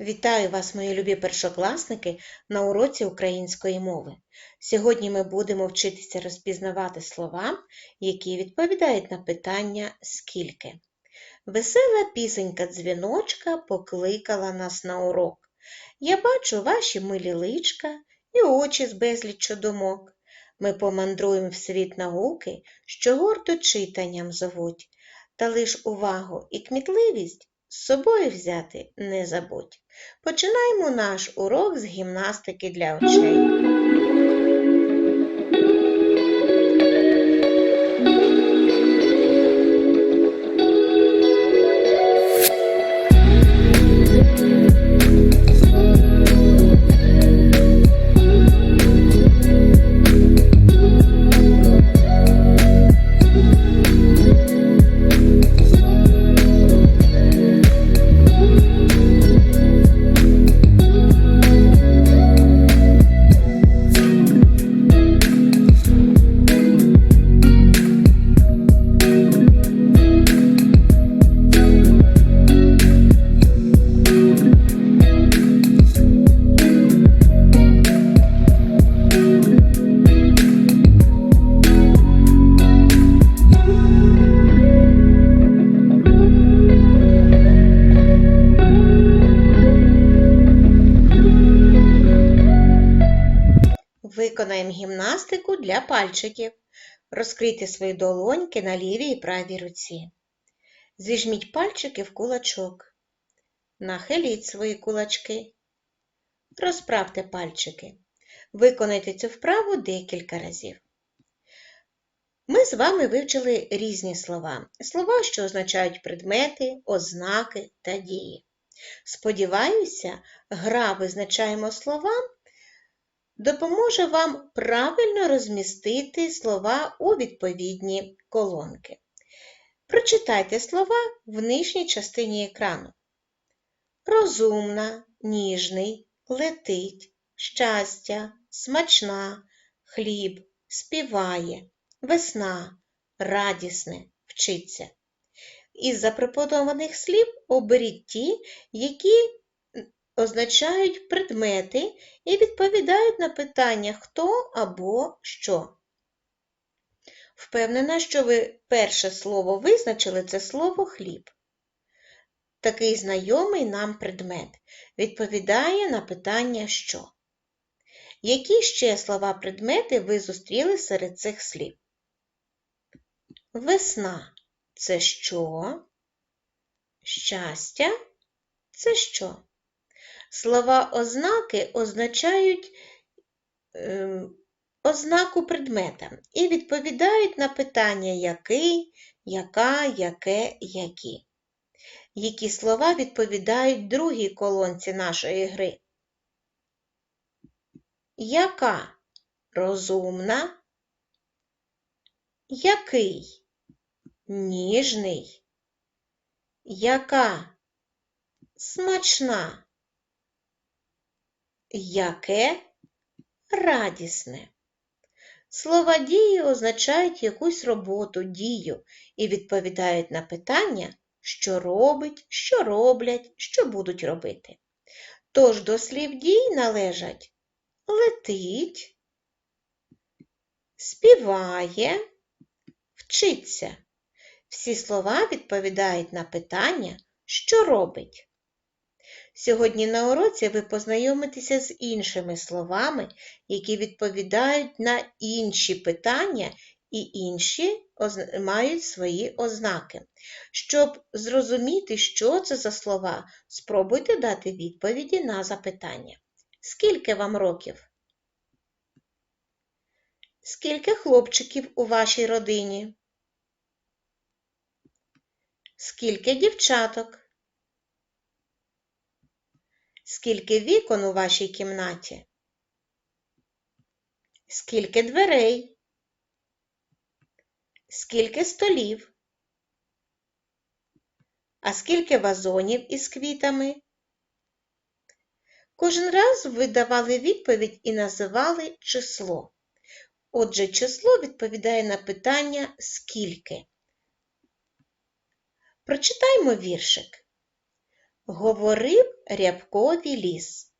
Вітаю вас, мої любі першокласники, на уроці української мови. Сьогодні ми будемо вчитися розпізнавати слова, які відповідають на питання скільки. Весела пісенька дзвіночка покликала нас на урок. Я бачу ваші милі личка і очі з безліччю думок. Ми помандруємо в світ науки, що гордо читанням зовуть, та лиш увагу і кмітливість з собою взяти не забудь. Починаємо наш урок з гімнастики для очей. Гімнастику для пальчиків. Розкрийте свої долоньки на лівій і правій руці. Зіжміть пальчики в кулачок. Нахиліть свої кулачки. Розправте пальчики. Виконайте цю вправу декілька разів. Ми з вами вивчили різні слова. Слова, що означають предмети, ознаки та дії. Сподіваюся, гра визначаємо слова допоможе вам правильно розмістити слова у відповідні колонки. Прочитайте слова в нижній частині екрану. Розумна, ніжний, летить, щастя, смачна, хліб, співає, весна, радісне, вчиться. Із запропонованих слів оберіть ті, які означають предмети і відповідають на питання хто або що. Впевнена, що ви перше слово визначили це слово хліб. Такий знайомий нам предмет відповідає на питання що. Які ще слова предмети ви зустріли серед цих слів? Весна це що? Щастя це що? Слова ознаки означають е, ознаку предмета і відповідають на питання який, яка, яке, які. Які слова відповідають другій колонці нашої гри? Яка розумна? Який? Ніжний? Яка? Смачна? Яке радісне. Слова дії означають якусь роботу, дію і відповідають на питання, що робить, що роблять, що будуть робити. Тож до слів дій належать летить, співає, вчиться. Всі слова відповідають на питання, що робить. Сьогодні на уроці ви познайомитеся з іншими словами, які відповідають на інші питання і інші мають свої ознаки. Щоб зрозуміти, що це за слова, спробуйте дати відповіді на запитання. Скільки вам років? Скільки хлопчиків у вашій родині? Скільки дівчаток? Скільки вікон у вашій кімнаті? Скільки дверей? Скільки столів? А скільки вазонів із квітами? Кожен раз ви давали відповідь і називали число. Отже, число відповідає на питання скільки. Прочитаймо віршик. Говорив рябкові ліс.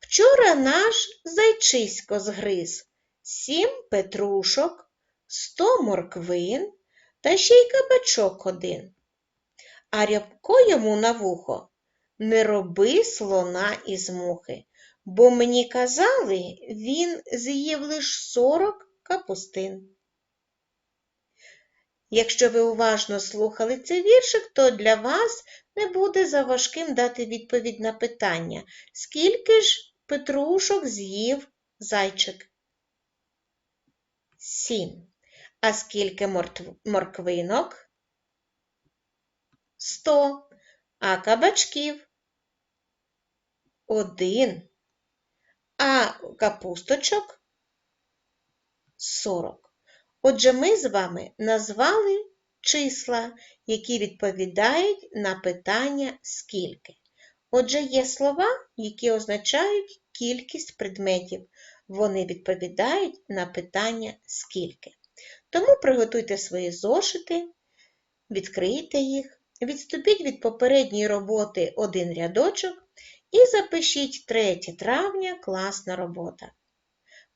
Вчора наш зайчисько згриз сім петрушок, сто морквин та ще й кабачок один. А рябко йому на вухо не роби слона із мухи, бо мені казали, він з'їв лиш сорок капустин. Якщо ви уважно слухали цей віршик, то для вас не буде заважким дати відповідь на питання, скільки ж петрушок з'їв зайчик? Сім. А скільки морквинок? Сто. А кабачків? Один. А капусточок? Сорок. Отже, ми з вами назвали числа, які відповідають на питання скільки. Отже, є слова, які означають кількість предметів. Вони відповідають на питання скільки. Тому приготуйте свої зошити, відкрийте їх, відступіть від попередньої роботи один рядочок і запишіть 3 травня класна робота.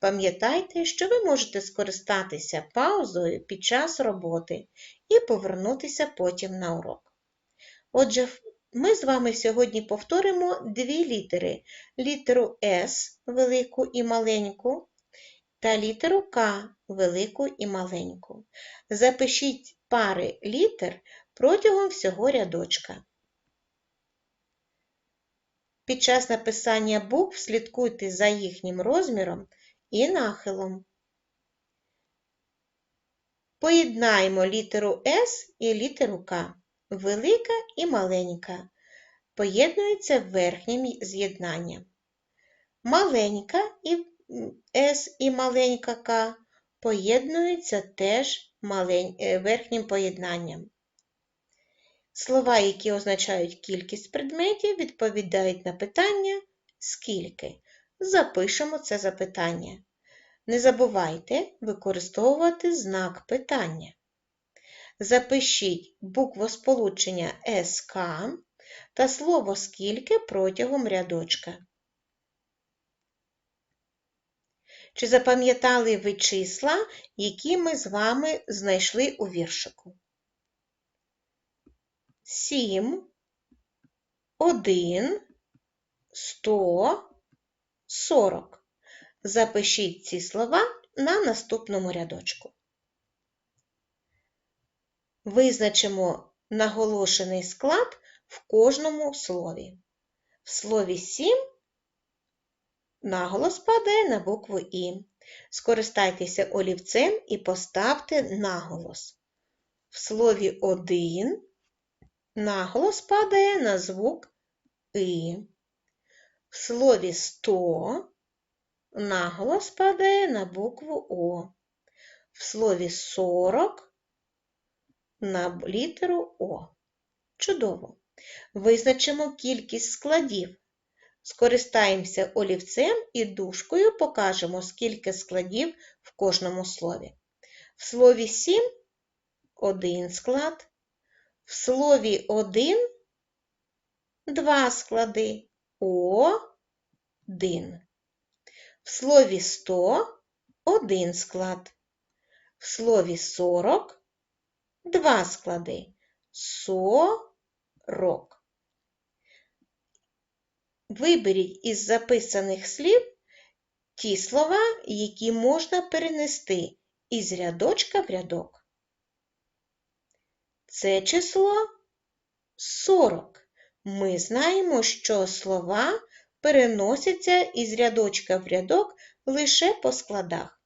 Пам'ятайте, що ви можете скористатися паузою під час роботи і повернутися потім на урок. Отже, ми з вами сьогодні повторимо дві літери: літеру С велику і маленьку, та літеру К велику і маленьку. Запишіть пари літер протягом всього рядочка. Під час написання букв слідкуйте за їхнім розміром і нахилом. Поєднаємо літеру С і літеру К. Велика і маленька. Поєднуються верхнім з'єднанням. Маленька і С і маленька К поєднуються теж е, верхнім поєднанням. Слова, які означають кількість предметів, відповідають на питання скільки. Запишемо це запитання. Не забувайте використовувати знак питання. Запишіть буквосполучення СК та слово скільки протягом рядочка. Чи запам'ятали ви числа, які ми з вами знайшли у віршику? 7, 1, 100, 40. Запишіть ці слова на наступному рядочку. Визначимо наголошений склад в кожному слові. В слові 7 наголос падає на букву І. Скористайтеся олівцем і поставте наголос. В слові 1 наголос падає на звук І. В слові сто наголос падає на букву О. В слові сорок на літеру О. Чудово! Визначимо кількість складів. Скористаємося олівцем і дужкою покажемо, скільки складів в кожному слові. В слові сім один склад, в слові один два склади. Один. В слові сто один склад. В слові сорок два склади. Сорок. Виберіть із записаних слів ті слова, які можна перенести із рядочка в рядок. Це число 40 ми знаємо, що слова переносяться із рядочка в рядок лише по складах.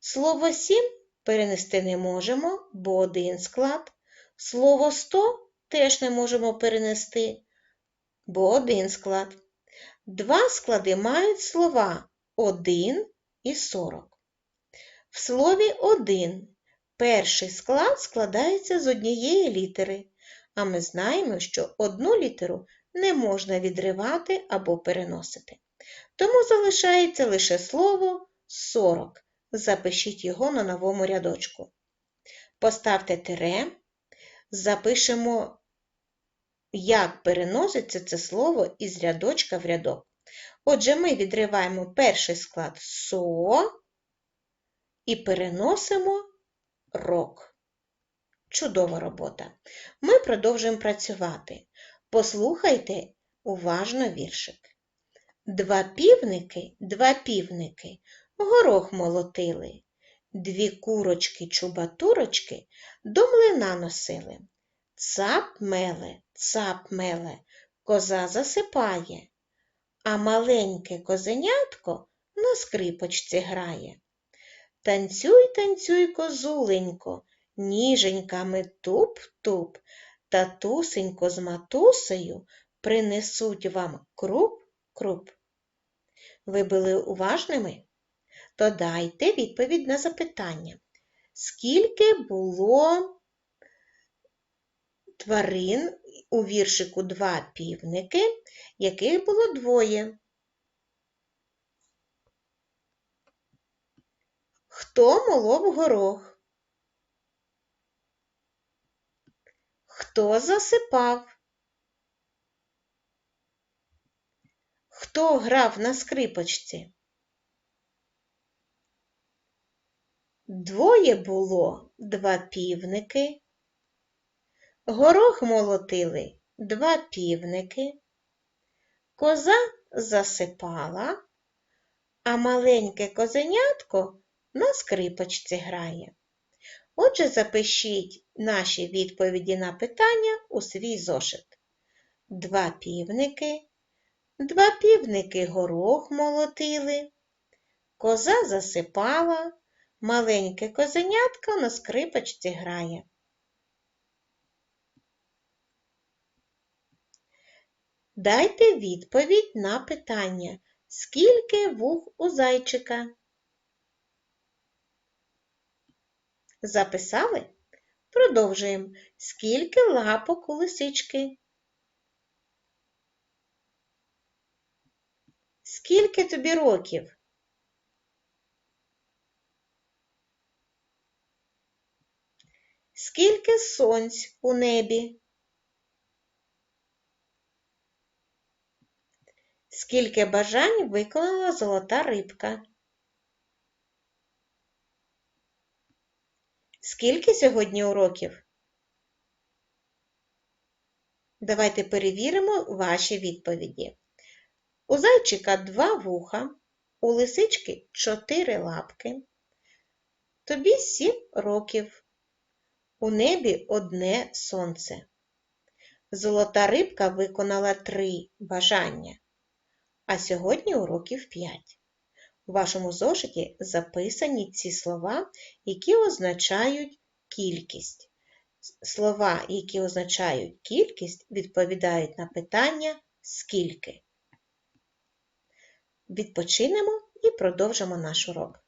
Слово сім перенести не можемо, бо один склад. Слово сто теж не можемо перенести, бо один склад. Два склади мають слова один і сорок. В слові один перший склад складається з однієї літери а ми знаємо, що одну літеру не можна відривати або переносити. Тому залишається лише слово 40. Запишіть його на новому рядочку. Поставте тире, запишемо як переноситься це слово із рядочка в рядок. Отже, ми відриваємо перший склад со і переносимо рок. Чудова робота. Ми продовжуємо працювати. Послухайте уважно віршик. Два півники, два півники, горох молотили, дві курочки-чубатурочки до млина носили. Цап меле, цап меле, коза засипає, а маленьке козенятко на скрипочці грає. Танцюй, танцюй, козуленько, ніженьками туп-туп, татусенько з матусею принесуть вам круп-круп. Ви були уважними? То дайте відповідь на запитання. Скільки було тварин у віршику два півники, яких було двоє? Хто молов горох? Хто засипав? Хто грав на скрипочці? Двоє було два півники. Горох молотили два півники. Коза засипала, а маленьке козенятко на скрипочці грає. Отже, запишіть наші відповіді на питання у свій зошит. Два півники, два півники горох молотили, коза засипала, маленьке козенятко на скрипочці грає. Дайте відповідь на питання, скільки вух у зайчика? Записали? Продовжуємо. Скільки лапок у лисички? Скільки тобі років? Скільки сонць у небі? Скільки бажань виконала золота рибка? Скільки сьогодні уроків? Давайте перевіримо ваші відповіді. У зайчика два вуха, у лисички чотири лапки. Тобі сім років. У небі одне сонце. Золота рибка виконала три бажання, а сьогодні уроків п'ять. У вашому зошиті записані ці слова, які означають кількість. Слова, які означають кількість, відповідають на питання скільки. Відпочинемо і продовжимо наш урок.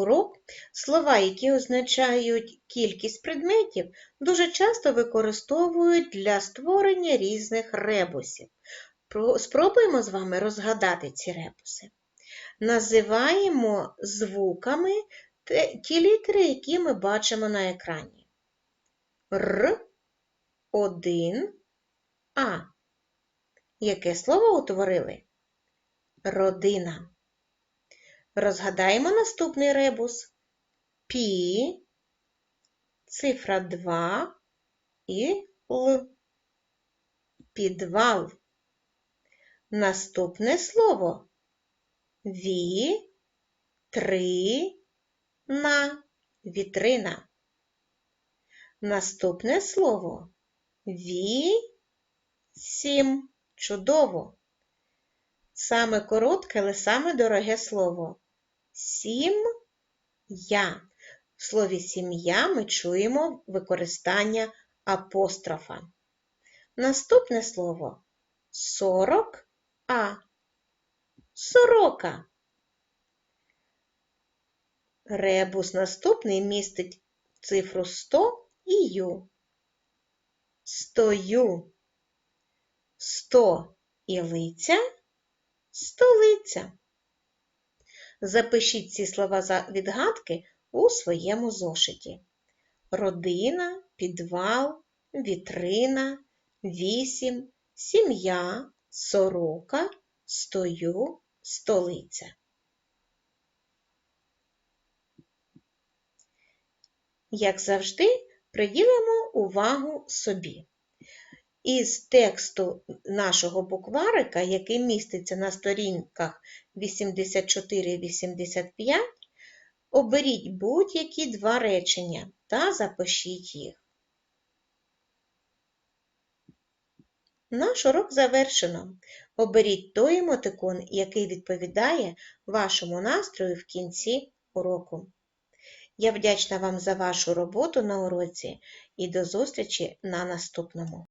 Урок Слова, які означають кількість предметів, дуже часто використовують для створення різних ребусів. Спробуємо з вами розгадати ці ребуси. Називаємо звуками ті літери, які ми бачимо на екрані. Р, один, А. Яке слово утворили? Родина. Розгадаємо наступний ребус. Пі, цифра 2 і Л. Підвал. Наступне слово. Ві, три, на, вітрина. Наступне слово. Ві, сім. Чудово. Саме коротке, але саме дороге слово. Сім'я. В слові сім'я ми чуємо використання апострофа. Наступне слово сорок а. Сорока. Ребус наступний містить цифру 100 і ю. Стою. Сто і лиця столиця. Запишіть ці слова за відгадки у своєму зошиті. Родина, підвал, вітрина, вісім, сім'я, сорока, стою, столиця. Як завжди, приділимо увагу собі. Із тексту нашого букварика, який міститься на сторінках 84-85, оберіть будь-які два речення та запишіть їх. Наш урок завершено. Оберіть той емотикон, який відповідає вашому настрою в кінці уроку. Я вдячна вам за вашу роботу на уроці і до зустрічі на наступному.